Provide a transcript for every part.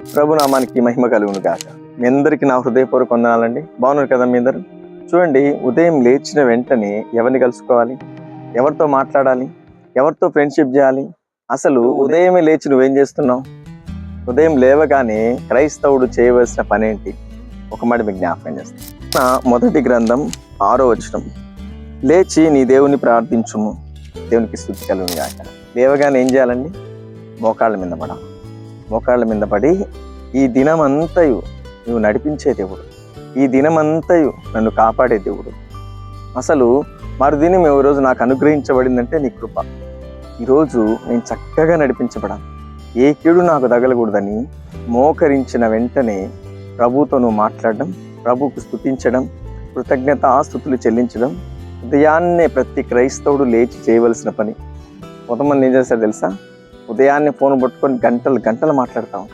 ప్రభు నామానికి మహిమ కలుగును కాక మీ అందరికీ నా హృదయపూర్వక వందనాలండి. బాగున్నారు కదా మీ అందరు? చూడండి ఉదయం లేచిన వెంటనే ఎవరిని కలుసుకోవాలి? ఎవరితో మాట్లాడాలి? ఎవరితో ఫ్రెండ్షిప్ చేయాలి? అసలు ఉదయమే లేచి నువ్వేం చేస్తున్నావు? ఉదయం లేవగానే క్రైస్తవుడు చేయవలసిన పని ఏంటి ఒక మాట మీకు జ్ఞాపకం చేస్తాను. నా మొదటి గ్రంథం ఆరో వచనం. లేచి నీ దేవుని ప్రార్థించుము. దేవునికి స్థుతి కలుగును కాక లేవగానే ఏం చేయాలండి? మోకాళ్ళ మీద పడాలి. మోకాళ్ళ మీద పడి ఈ దినమంతయు నువ్వు నడిపించే దేవుడు. ఈ దినమంతయు నన్ను కాపాడే దేవుడు. అసలు మరుదినం ఈ రోజు నాకు అనుగ్రహించబడిందంటే నీ కృప. ఈరోజు నేను చక్కగా నడిపించబడాను ఏ కీడు నాకు తగలకూడదని మోకరించిన వెంటనే ప్రభుతో నువ్వు మాట్లాడడం ప్రభుకు స్థుతించడం కృతజ్ఞత ఆస్తుతులు చెల్లించడం ఉదయాన్నే ప్రతి క్రైస్తవుడు లేచి చేయవలసిన పని. కొంతమంది ఏం చేస్తారు తెలుసా? ఉదయాన్నే ఫోన్ పట్టుకొని గంటలు గంటలు మాట్లాడతాం.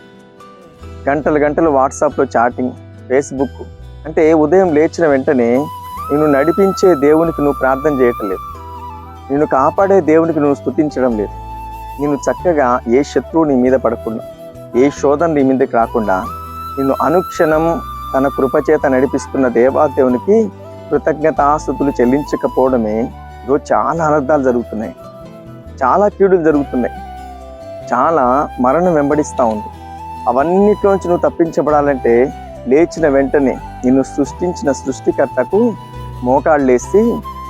గంటలు గంటలు వాట్సాప్లో చాటింగ్ ఫేస్బుక్ అంటే ఉదయం లేచిన వెంటనే నిన్ను నడిపించే దేవునికి నువ్వు ప్రార్థన చేయటం లేదు నిన్ను కాపాడే దేవునికి నువ్వు స్థుతించడం లేదు. నిన్ను చక్కగా ఏ శత్రువు నీ మీద పడకుండా ఏ శోధన నీ మీదకి రాకుండా నిన్ను అనుక్షణం తన కృపచేత నడిపిస్తున్న దేవాదేవునికి కృతజ్ఞతాస్థుతులు చెల్లించకపోవడమే ఈరోజు చాలా అనర్థాలు జరుగుతున్నాయి. చాలా కీడులు జరుగుతున్నాయి. చాలా మరణం వెంబడిస్తూ ఉంది. అవన్నిటిలోంచి నువ్వు తప్పించబడాలంటే లేచిన వెంటనే నిన్ను సృష్టించిన సృష్టికర్తకు మోకాళ్ళేసి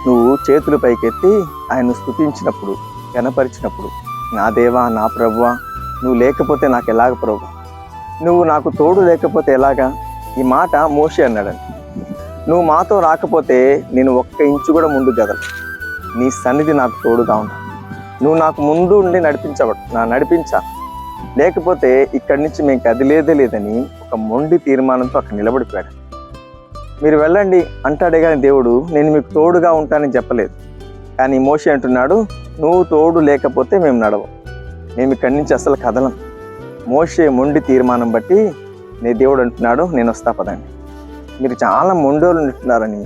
నువ్వు చేతులు పైకెత్తి ఆయన్ను స్తుతించినప్పుడు కనపరిచినప్పుడు నా దేవా నా ప్రభువా నువ్వు లేకపోతే నాకు ఎలాగ ప్రభు? నువ్వు నాకు తోడు లేకపోతే ఎలాగా? ఈ మాట మోషి అన్నాడని నువ్వు మాతో రాకపోతే నేను ఒక్క ఇంచు కూడా ముందు గదలు నీ సన్నిధి నాకు తోడుగా ఉన్నా నువ్వు నాకు ముందు ఉండి నడిపించబడు నా నడిపించా. లేకపోతే ఇక్కడి నుంచి మేము కదిలేదే లేదని ఒక మొండి తీర్మానంతో అక్కడ నిలబడిపోయాడు. మీరు వెళ్ళండి అంటాడే కానీ దేవుడు నేను మీకు తోడుగా ఉంటానని చెప్పలేదు. కానీ మోషి అంటున్నాడు నువ్వు తోడు లేకపోతే మేము నడవం. మేము ఇక్కడి నుంచి అసలు కదలం. మోషే మొండి తీర్మానం బట్టి నీ దేవుడు అంటున్నాడు నేను వస్తా పదండి. మీరు చాలా మొండోళ్ళు ఉంటున్నారని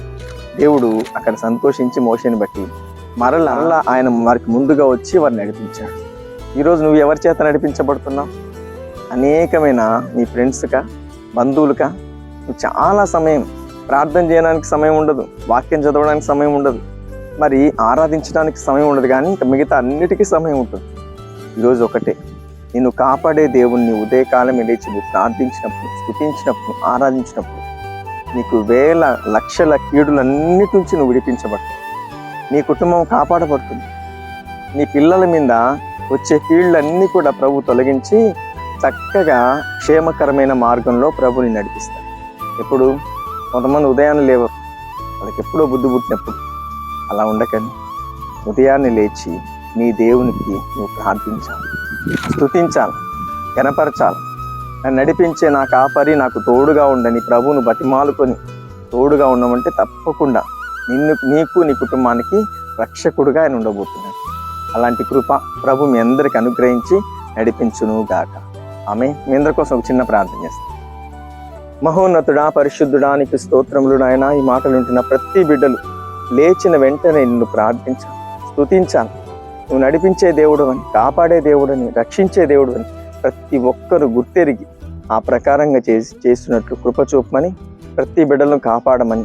దేవుడు అక్కడ సంతోషించి మోషని బట్టి మరలా ఆయన వారికి ముందుగా వచ్చి వారిని నడిపించాడు. ఈరోజు నువ్వు ఎవరి చేత నడిపించబడుతున్నావు? అనేకమైన నీ ఫ్రెండ్స్గా బంధువులుకా నువ్వు చాలా సమయం ప్రార్థన చేయడానికి సమయం ఉండదు వాక్యం చదవడానికి సమయం ఉండదు మరి ఆరాధించడానికి సమయం ఉండదు కానీ ఇంకా మిగతా అన్నిటికీ సమయం ఉంటుంది. ఈరోజు ఒకటే నిన్ను కాపాడే దేవుణ్ణి ఉదయకాలం లేచి నువ్వు ప్రార్థించినప్పుడు స్థుతించినప్పుడు ఆరాధించినప్పుడు నీకు వేల లక్షల కీడులన్నిటి నుంచి నువ్వు విడిపించబడతావు. నీ కుటుంబం కాపాడబడుతుంది. నీ పిల్లల మీద వచ్చే కీళ్ళన్నీ కూడా ప్రభు తొలగించి చక్కగా క్షేమకరమైన మార్గంలో ప్రభుని నడిపిస్తాడు ఎప్పుడు? కొంతమంది ఉదయాన్నే లేవరు. వాళ్ళకి ఎప్పుడో బుద్ధి పుట్టినప్పుడు. అలా ఉండకండి. ఉదయాన్నే లేచి నీ దేవునికి నువ్వు ప్రార్థించాలి. స్తుతించాలి. కనపరచాలి నన్ను నడిపించే నా కాపరి నాకు తోడుగా ఉండని ప్రభువును బతిమాలుకొని తోడుగా ఉండమంటే తప్పకుండా నిన్ను నీకు నీ కుటుంబానికి రక్షకుడుగా ఆయన ఉండబోతున్నాడు. అలాంటి కృప ప్రభు మీ అందరికి అనుగ్రహించి నడిపించును గాక. ఆమె. మీ అందరి కోసం ఒక చిన్న ప్రార్థన చేస్తాను మహోన్నతుడా పరిశుద్ధుడా నీకు స్తోత్రములు నాయన. ఈ మాటలు వింటున్న ప్రతి బిడ్డలు లేచిన వెంటనే నిన్ను ప్రార్థించాలి స్తుతించాలి. నువ్వు నడిపించే దేవుడు అని కాపాడే దేవుడని రక్షించే దేవుడు అని ప్రతి ఒక్కరు గుర్తెరిగి ఆ ప్రకారంగా చేసి చేస్తున్నట్లు కృప చూపమని ప్రతి బిడ్డలను కాపాడమని